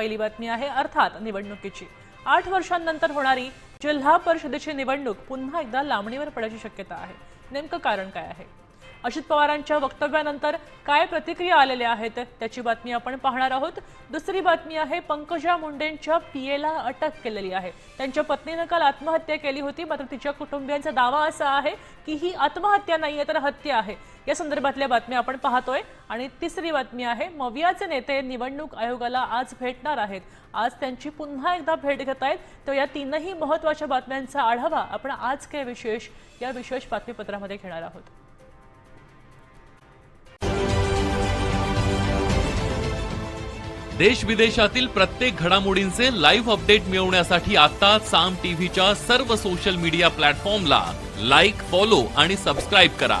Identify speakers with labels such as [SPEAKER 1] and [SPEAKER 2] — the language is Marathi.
[SPEAKER 1] पहिली बातमी आहे अर्थात निवडणुकीची. आठ वर्षांनंतर होणारी जिल्हा परिषदेची निवडणूक पुन्हा एकदा लांबणीवर पडायची शक्यता आहे. नेमकं कारण काय आहे? अजित पवारांच्या वक्तव्यानंतर काय प्रतिक्रिया आलेल्या आहेत त्याची बातमी आपण पाहणार आहोत. दुसरी बातमी आहे पंकजा मुंडेंच्या पीएला अटक केलेली आहे. त्यांच्या पत्नीनं काल आत्महत्या केली होती मात्र तिच्या कुटुंबियांचा दावा असा आहे की ही आत्महत्या नाहीये तर हत्या आहे. या संदर्भातल्या बातम्या आपण पाहतोय. आणि तिसरी बातमी आहे मवियाचे नेते निवडणूक आयोगाला आज भेटणार आहेत. आज त्यांची पुन्हा एकदा भेट घेत आहेत तर या तीनही महत्त्वाच्या बातम्यांचा आढावा आपण आज काय विशेष या विशेष बातमीपत्रामध्ये घेणार आहोत.
[SPEAKER 2] देश विदेशातील प्रत्येक घडामोडींचे लाईव्ह अपडेट मिळवण्यासाठी आता साम टीव्हीच्या सर्व सोशल मीडिया प्लॅटफॉर्मला लाईक फॉलो आणि सबस्क्राईब करा.